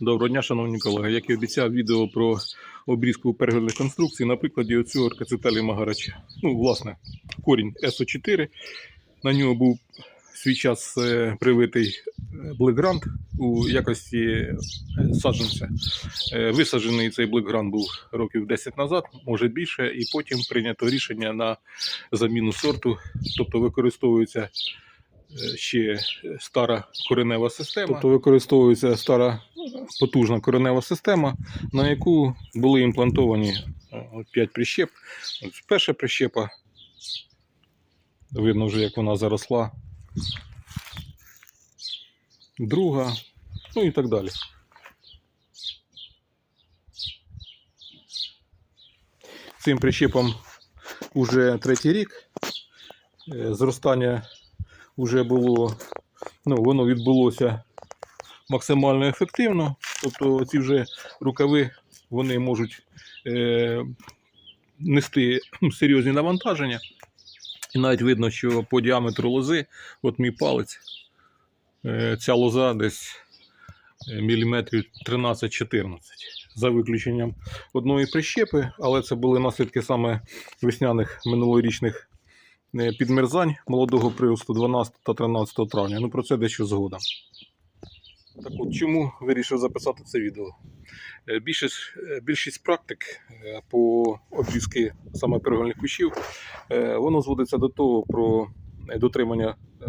Доброго дня, шановні колеги. Як і обіцяв відео про обрізку пергольних конструкцій на прикладі оцього аркацеталі магарача. Ну, власне, корінь СО4. На нього був свій час е, привитий блекгрант у якості е, саджанця. Е, Висаджений цей блекгрант був років 10 назад, може більше, і потім прийнято рішення на заміну сорту, тобто використовується ще стара коренева система. Тобто використовується стара потужна коренева система, на яку були імплантовані 5 прищеп. Перша прищепа. Видно вже, як вона заросла. Друга, ну і так далі. Цим прищепам уже третій рік. Е, Зростання вже було, ну, воно відбулося максимально ефективно. Тобто ці вже рукави вони можуть е, нести серйозні навантаження. І навіть видно, що по діаметру лози, от мій палець, е, ця лоза десь е, міліметрів 13-14, за виключенням одної прищепи, але це були наслідки саме весняних минулорічних підмерзань молодого приросту 12 та 13 травня. Ну про це дещо згодом. Так от чому вирішив записати це відео? Е, Більшість, е, більшість практик е, по обрізки саме перегольних кущів, е, воно зводиться до того про е, дотримання е,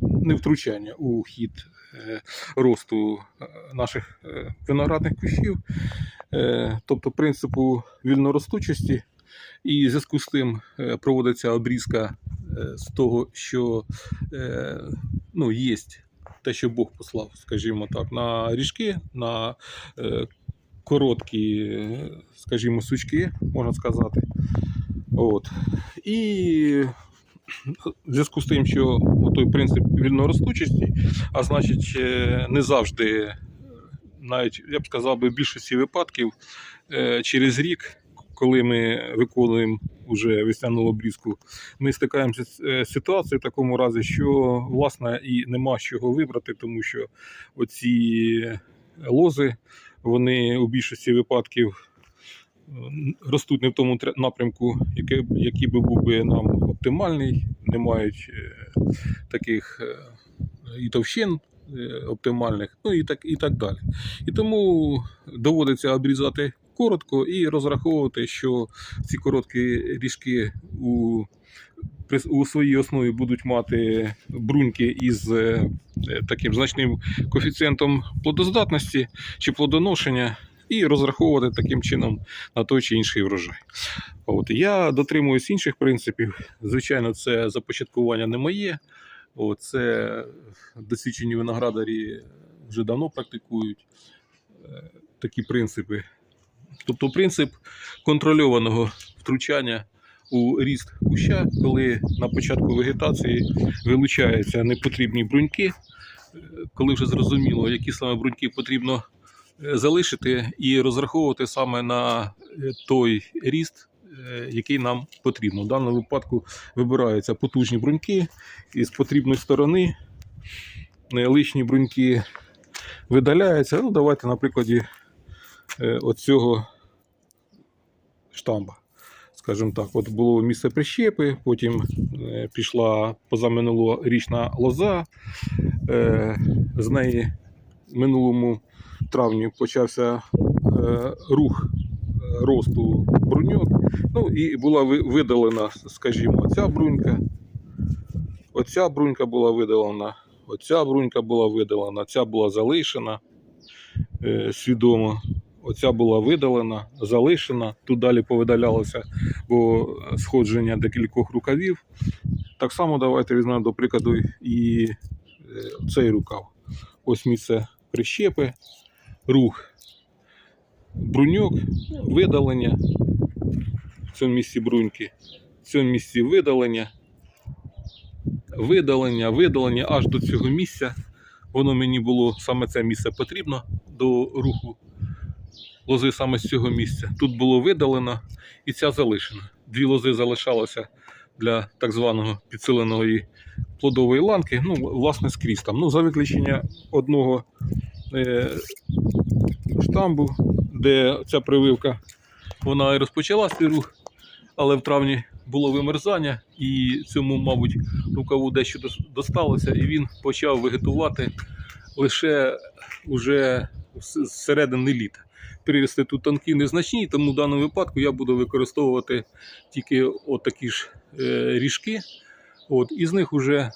невтручання у хід е, росту е, наших е, виноградних кущів, е, тобто принципу вільноростучості. І в зв'язку з тим е, проводиться обрізка е, з того, що е, ну, є те, що Бог послав, скажімо так, на ріжки, на короткі, скажімо, сучки, можна сказати. От. І в зв'язку з тим, що той принцип вільноростучості, а значить, не завжди, навіть я б сказав би, в більшості випадків через рік, коли ми виконуємо вже весняну обрізку, ми стикаємося з е, ситуацією в такому разі, що власне і нема з чого вибрати, тому що оці лози, вони у більшості випадків е, ростуть не в тому напрямку, який, який би був би нам оптимальний, не мають е, таких і товщин оптимальних, ну і так, і так далі. І тому доводиться обрізати коротко і розраховувати, що ці короткі ріжки у, у своїй основі будуть мати бруньки із е, таким значним коефіцієнтом плодоздатності чи плодоношення, і розраховувати таким чином на той чи інший врожай. От. Я дотримуюсь інших принципів. Звичайно, це започаткування не моє. От, це досвідчені виноградарі вже давно практикують е, такі принципи. Тобто принцип контрольованого втручання у ріст куща, коли на початку вегетації вилучаються непотрібні бруньки, е, коли вже зрозуміло, які саме бруньки потрібно е, залишити, і розраховувати саме на е, той ріст, який нам потрібно. В даному випадку вибираються потужні бруньки із потрібної сторони, лишні бруньки видаляються. Ну, давайте на прикладі оцього штамба. Скажімо так, от було місце прищепи, потім е, пішла позаминулорічна лоза. Е, з неї минулому травні почався е, рух е, росту бруньок. Ну і була видалена, скажімо, ця брунька. Оця брунька була видалена, оця брунька була видалена, ця була залишена е, свідомо. Оця була видалена, залишена. Тут далі повидалялося бо сходження декількох рукавів. Так само давайте візьмемо до прикладу і е, цей рукав. Ось місце прищепи, рух бруньок, видалення в цьому місці бруньки, в цьому місці видалення, видалення, видалення аж до цього місця. Воно мені було саме це місце потрібно до руху лози саме з цього місця. Тут було видалено і ця залишена. Дві лози залишалося для так званого підсиленої плодової ланки. Ну, власне, скрізь там. Ну, за виключення одного е, штамбу, де ця прививка вона і розпочала свій рух, але в травні було вимерзання, і цьому, мабуть, рукаву дещо досталося, і він почав вегетувати лише уже з середини літа. Прирісти тут тонкі незначні, тому в даному випадку я буду використовувати тільки от такі ж е, ріжки. От, і з них вже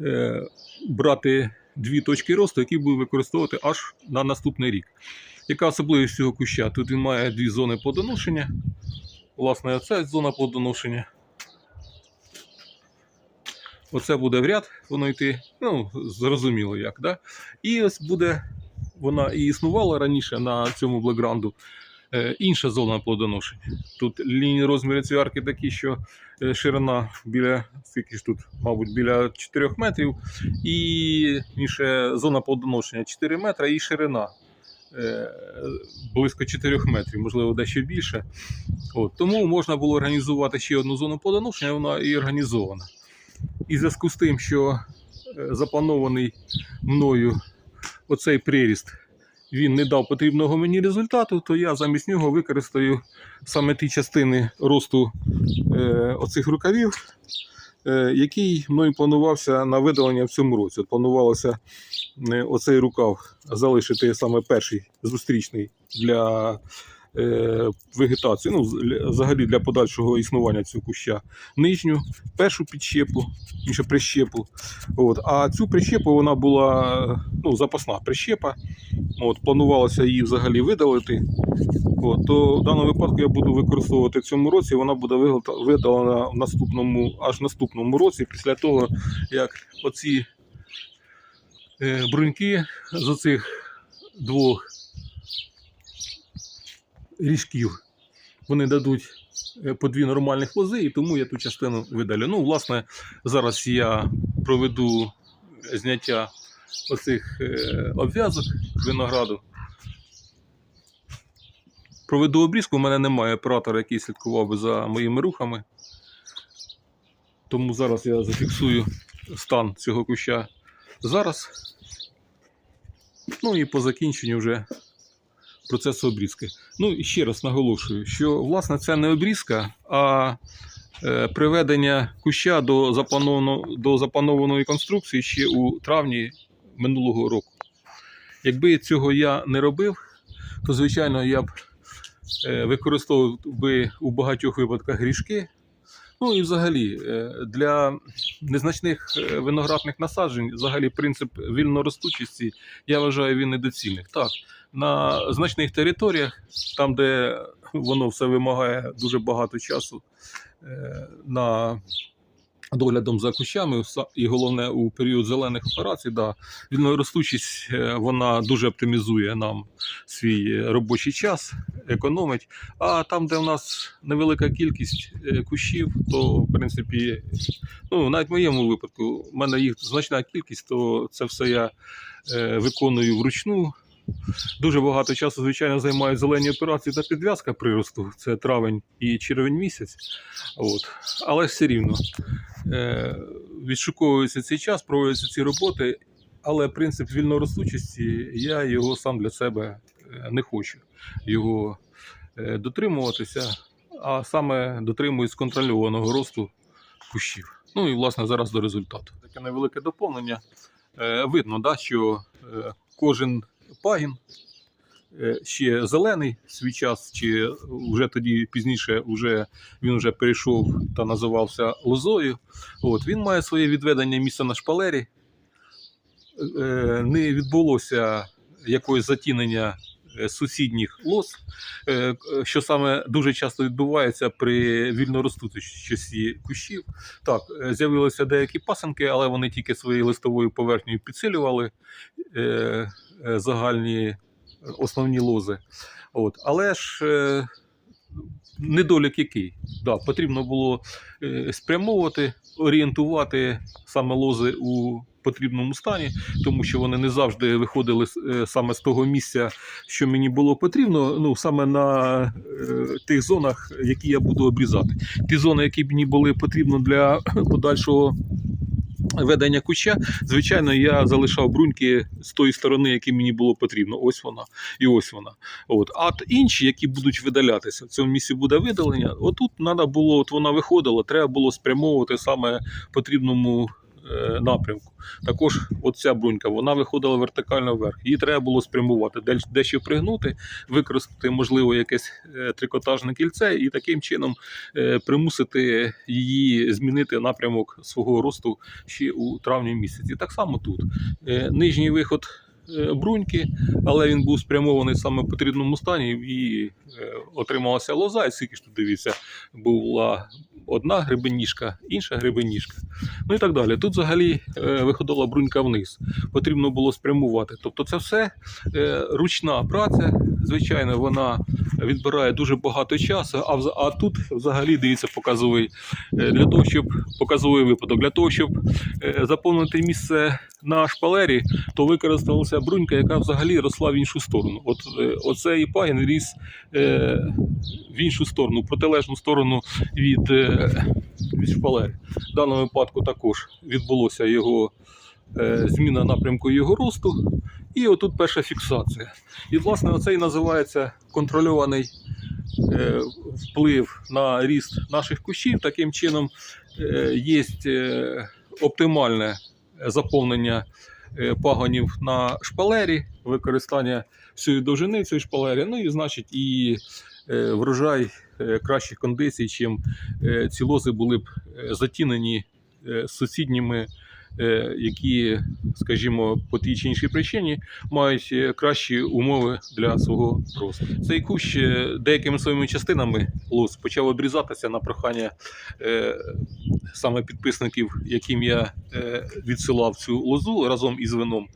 е, брати дві точки росту, які буду використовувати аж на наступний рік. Яка особливість цього куща? Тут він має дві зони плодоношення. Власне, оця зона плодоношення. Оце буде в ряд, воно йти, ну, зрозуміло як, да? І ось буде, вона і існувала раніше на цьому блекграунду. Е, інша зона плодоношення. Тут лінії розміри цвярки такі, що е, ширина біля, скільки ж тут, мабуть, біля 4 метрів, і інша зона плодоношення 4 метри і ширина е, близько 4 метрів, можливо, дещо більше. От, тому можна було організувати ще одну зону плодоношення, вона і організована. І в зв'язку з тим, що запланований мною оцей приріст він не дав потрібного мені результату, то я замість нього використаю саме ті частини росту е, оцих рукавів, е, який мною планувався на видалення в цьому році. От планувалося е, оцей рукав залишити саме перший зустрічний для вегетації, ну, взагалі для подальшого існування цього куща. Нижню, першу підщепу, інше прищепу. От. А цю прищепу вона була ну, запасна прищепа. От, планувалося її взагалі видалити. От, то в даному випадку я буду використовувати в цьому році. Вона буде видалена в наступному, аж наступному році, після того, як оці е, бруньки з оцих двох ріжків вони дадуть е, по дві нормальних лози, і тому я ту частину видалю. Ну, власне, зараз я проведу зняття оцих е, обв'язок винограду. Проведу обрізку, у мене немає оператора, який слідкував би за моїми рухами. Тому зараз я зафіксую стан цього куща зараз. Ну і по закінченню вже процесу обрізки. Ну і ще раз наголошую, що власне це не обрізка, а е, приведення куща до, запланованої, до запланованої конструкції ще у травні минулого року. Якби цього я не робив, то звичайно я б е, використовував би у багатьох випадках грішки. Ну і взагалі е, для незначних е, виноградних насаджень, взагалі принцип вільноростучості, я вважаю, він недоцільний. Так, на значних територіях, там, де воно все вимагає дуже багато часу е, на доглядом за кущами, і головне у період зелених операцій, да, вільноростучість е, вона дуже оптимізує нам свій робочий час, економить. А там, де в нас невелика кількість е, кущів, то в принципі, ну навіть в моєму випадку, в мене їх значна кількість, то це все я е, виконую вручну. Дуже багато часу, звичайно, займають зелені операції та підв'язка приросту. Це травень і червень місяць. От. Але все рівно е, відшуковується цей час, проводяться ці роботи. Але принцип вільноростучості я його сам для себе е, не хочу його е, дотримуватися, а саме дотримуюсь контрольованого росту кущів. Ну і власне зараз до результату. Таке невелике доповнення. Е, Видно, да, що е, кожен пагін е, ще зелений свій час, чи вже тоді пізніше вже він вже перейшов та називався лозою. От, він має своє відведення місця на шпалері. Е, Не відбулося якогось затінення сусідніх лоз, е, що саме дуже часто відбувається при вільноростучості кущів. Так, е, з'явилися деякі пасенки, але вони тільки своєю листовою поверхнею підсилювали е, е, загальні е, основні лози. От. Але ж е, недолік який? Да, потрібно було е, спрямовувати, орієнтувати саме лози у потрібному стані, тому що вони не завжди виходили е, саме з того місця, що мені було потрібно, ну саме на е, тих зонах, які я буду обрізати. Ті зони, які мені були потрібні для подальшого ведення куща, звичайно, я залишав бруньки з тої сторони, які мені було потрібно. Ось вона і ось вона. От. А інші, які будуть видалятися, в цьому місці буде видалення. Отут треба було, от вона виходила, треба було спрямовувати саме потрібному напрямку. Також оця брунька, вона виходила вертикально вверх. Її треба було спрямувати, дещо пригнути, використати, можливо, якесь е, трикотажне кільце і таким чином е, примусити її змінити напрямок свого росту ще у травні місяці. Так само тут. Е, Нижній виход е, бруньки, але він був спрямований саме в потрібному стані і е, отрималася лоза, і скільки ж тут дивіться, була одна гребеніжка, інша гребеніжка. Ну і так далі. Тут взагалі е, виходила брунька вниз. Потрібно було спрямувати. Тобто це все е, ручна праця. Звичайно, вона відбирає дуже багато часу, а, а тут взагалі дивіться показовий е, для того, щоб показовий випадок, для того, щоб заповнити місце на шпалері, то використалася брунька, яка взагалі росла в іншу сторону. От оцей пагін ріс в іншу сторону, протилежну сторону від, шпалери. В даному випадку також відбулося його е, зміна напрямку його росту. І отут перша фіксація. І, власне, оце і називається контрольований е, вплив на ріст наших кущів. Таким чином е, є оптимальне заповнення пагонів на шпалері, використання всієї довжини цієї шпалери, ну і значить і врожай е, кращих кондицій, чим е, ці лози були б е, затінені е, сусідніми, е, які, скажімо, по тій чи іншій причині мають е, кращі умови для свого росту. Цей кущ е, деякими своїми частинами лоз почав обрізатися на прохання е, саме підписників, яким я е, відсилав цю лозу разом із вином.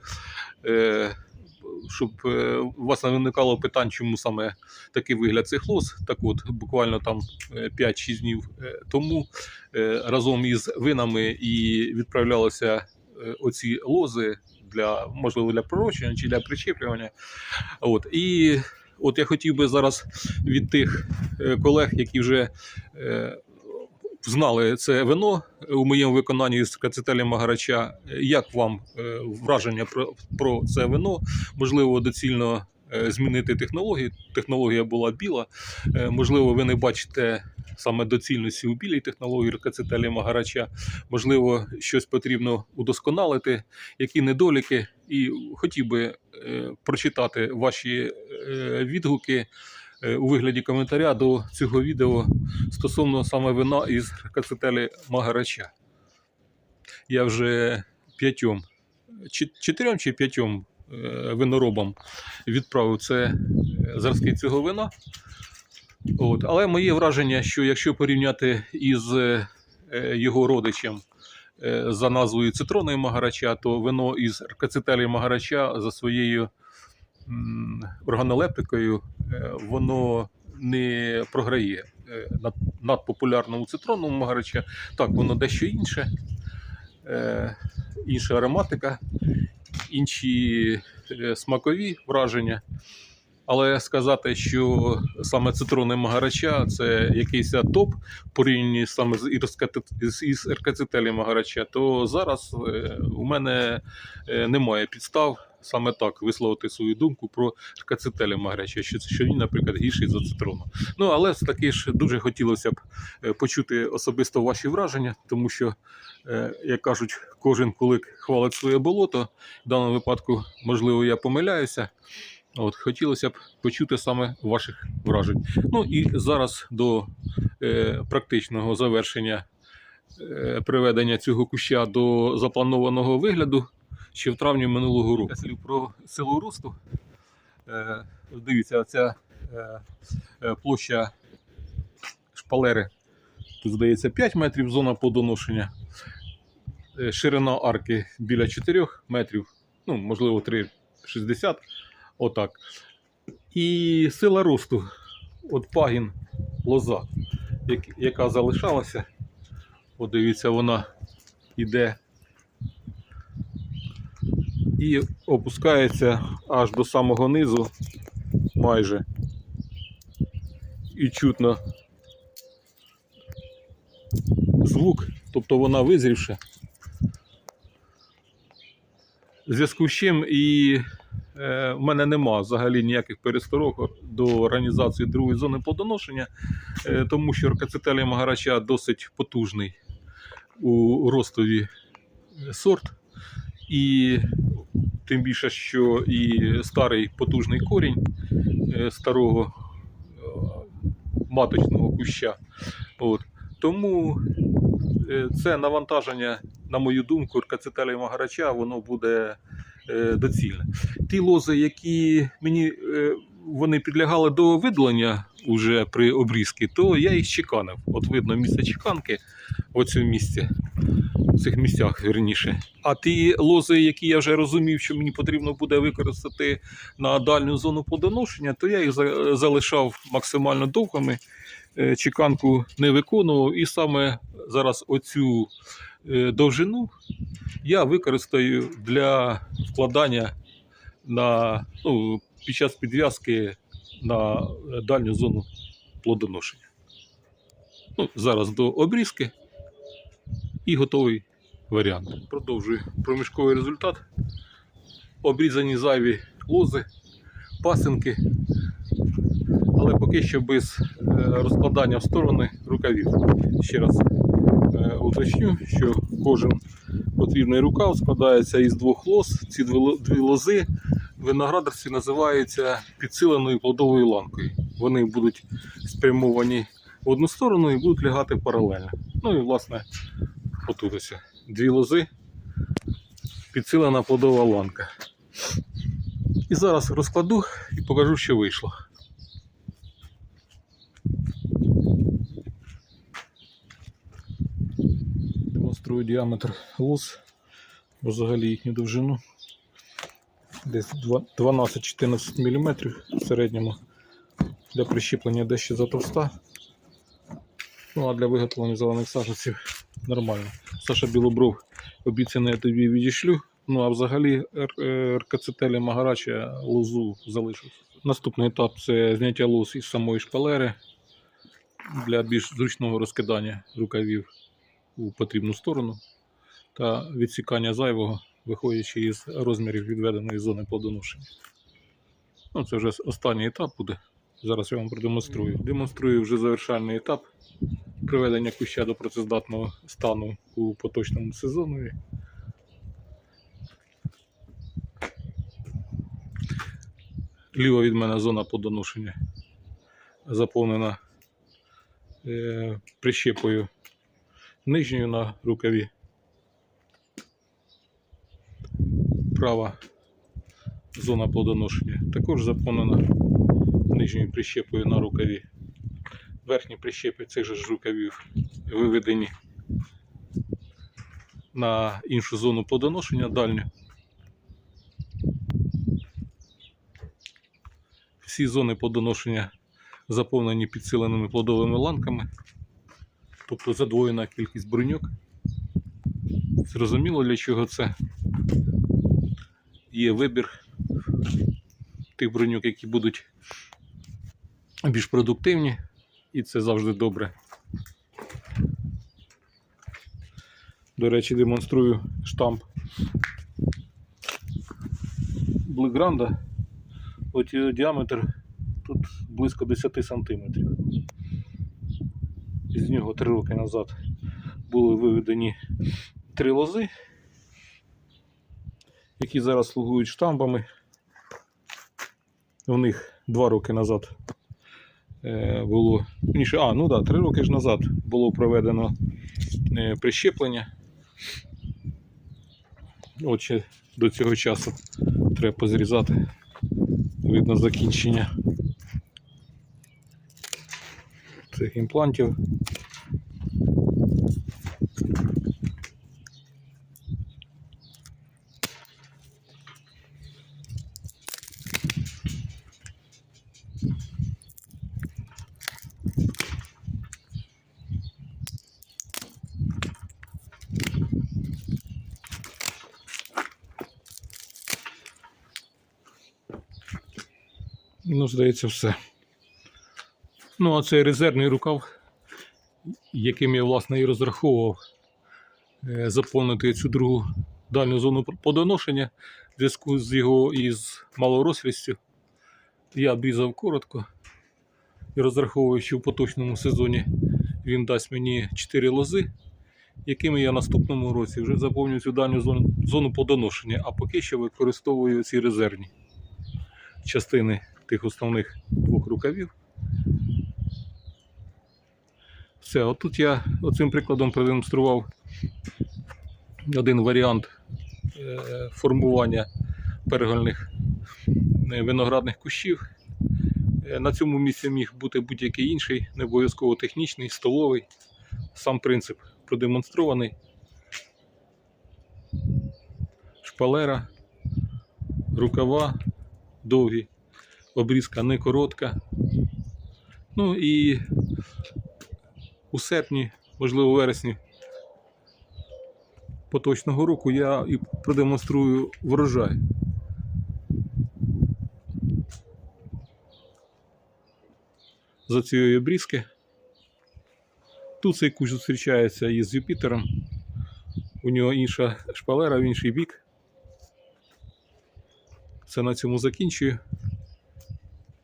Е, щоб е, у вас не виникало питань, чому саме такий вигляд цих лоз. Так от, буквально там е, 5-6 днів е, тому е, разом із винами і відправлялися е, оці лози для можливо для пророщення чи для причеплювання. От і от я хотів би зараз від тих е, колег, які вже е, знали це вино у моєму виконанні з кацетелі Магарача. Як вам е, враження про, про це вино? Можливо, доцільно е, змінити технологію. Технологія була біла. Е, Можливо, ви не бачите саме доцільності у білій технології кацетелі Магарача. Можливо, щось потрібно удосконалити, які недоліки. І хотів би прочитати ваші відгуки у вигляді коментаря до цього відео стосовно саме вина із кацетелі Магарача. Я вже п'ятьом, чотирьом чи п'ятьом е, виноробам відправив це е, зразки цього вина. От. Але моє враження, що якщо порівняти із е, е, його родичем е, за назвою цитроної Магарача, то вино із кацетелі Магарача за своєю органолептикою е, воно не програє е, над, надпопулярному цитронному Магарача. Так, воно дещо інше, е, інша ароматика, інші смакові враження. Але сказати, що саме цитрони Магарача це якийсь топ в порівнянні саме з із РКЦТЛі Магарача, то зараз у мене немає підстав саме так висловити свою думку про РКЦТЛі Магарача, що, що він, наприклад, гірший за цитрону. Ну але все таки ж дуже хотілося б е, почути особисто ваші враження, тому що, е, як кажуть, кожен кулик хвалить своє болото. В даному випадку, можливо, я помиляюся. От, хотілося б почути саме ваших вражень. Ну і зараз до е, практичного завершення е, приведення цього куща до запланованого вигляду ще в травні минулого року. Слів про силу росту. Е, дивіться, оця е, е, площа шпалери. Тут здається 5 метрів зона плодоношення. Е, Ширина арки біля 4 метрів, ну, можливо, 3,60. Отак. І сила росту. От пагін лоза, яка залишалася. От дивіться, вона йде і опускається аж до самого низу майже. І чутно звук, тобто вона визрівша. В зв'язку з чим і е, в мене нема взагалі ніяких пересторог до організації другої зони плодоношення, е, тому що ркацетелія магарача досить потужний у ростові сорт. І тим більше, що і старий потужний корінь е, старого е, маточного куща. От. Тому е, це навантаження, на мою думку, ркацетелія магарача, воно буде доцільне. Ті лози, які мені вони підлягали до видалення уже при обрізці, то я їх чеканив. От видно місце чеканки в цьому місці, цих місцях верніше. А ті лози, які я вже розумів, що мені потрібно буде використати на дальню зону плодоношення, то я їх залишав максимально довгими. Е, Чеканку не виконував, і саме зараз оцю е, довжину я використаю для вкладання на, ну, під час підв'язки на дальню зону плодоношення. Ну, зараз до обрізки і готовий варіант. Продовжую проміжковий результат. Обрізані зайві лози, пасинки, але поки що без е, розкладання в сторони рукавів. Ще раз е, уточню, що кожен потрібний рукав складається із двох лоз. Ці дві лози в виноградарстві називаються підсиленою плодовою ланкою. Вони будуть спрямовані в одну сторону і будуть лягати паралельно. Ну і власне отут ось дві лози, підсилена плодова ланка. І зараз розкладу і покажу, що вийшло. Демонструю діаметр лоз, взагалі їхню довжину. Десь 12-14 мм в середньому. Для прищіплення дещо затовста. Ну а для виготовлення зелених саженців нормально. Саша Білобров обіцяне тобі відійшлю. Ну а взагалі е, РКЦТЛі Магарача лозу залишив. Наступний етап це зняття лоз із самої шпалери для більш зручного розкидання рукавів у потрібну сторону та відсікання зайвого, виходячи із розмірів відведеної зони плодоношення. Ну, це вже останній етап буде. Зараз я вам продемонструю. Демонструю вже завершальний етап приведення куща до працездатного стану у поточному сезонові. Ліва від мене зона плодоношення заповнена е, прищепою нижньою на рукаві. Права зона плодоношення також заповнена нижньою прищепою на рукаві. Верхні прищепи цих же ж виведені на іншу зону плодоношення дальню. Всі зони плодоношення заповнені підсиленими плодовими ланками, тобто задвоєна кількість бруньок. Зрозуміло, для чого це є вибір тих бруньок, які будуть більш продуктивні, і це завжди добре. До речі, демонструю штамп Блигранда. От його діаметр тут близько 10 сантиметрів. З нього три роки назад були виведені три лози, які зараз слугують штампами. У них два роки назад е, було. Ніше, а, ну да, три роки ж назад було проведено е, прищеплення. От ще до цього часу треба позрізати. Видно закінчення цих імплантів. Ну, здається, все. Ну, а цей резервний рукав, яким я, власне, і розраховував е, заповнити цю другу дальню зону подоношення в зв'язку з його із малорослістю. Я обрізав коротко і розраховую, що в поточному сезоні він дасть мені 4 лози, якими я наступному році вже заповню цю дальню зону, зону подоношення, а поки що використовую ці резервні частини тих основних двох рукавів. Все, отут я оцим прикладом продемонстрував один варіант е, формування перегольних е, виноградних кущів. Е, На цьому місці міг бути будь-який інший, не обов'язково технічний, столовий. Сам принцип продемонстрований. Шпалера, рукава довгі, обрізка не коротка. Ну і у серпні, можливо, вересні поточного року я і продемонструю врожай. За цієї обрізки. Тут цей кущ зустрічається із Юпітером. У нього інша шпалера в інший бік. Це на цьому закінчую.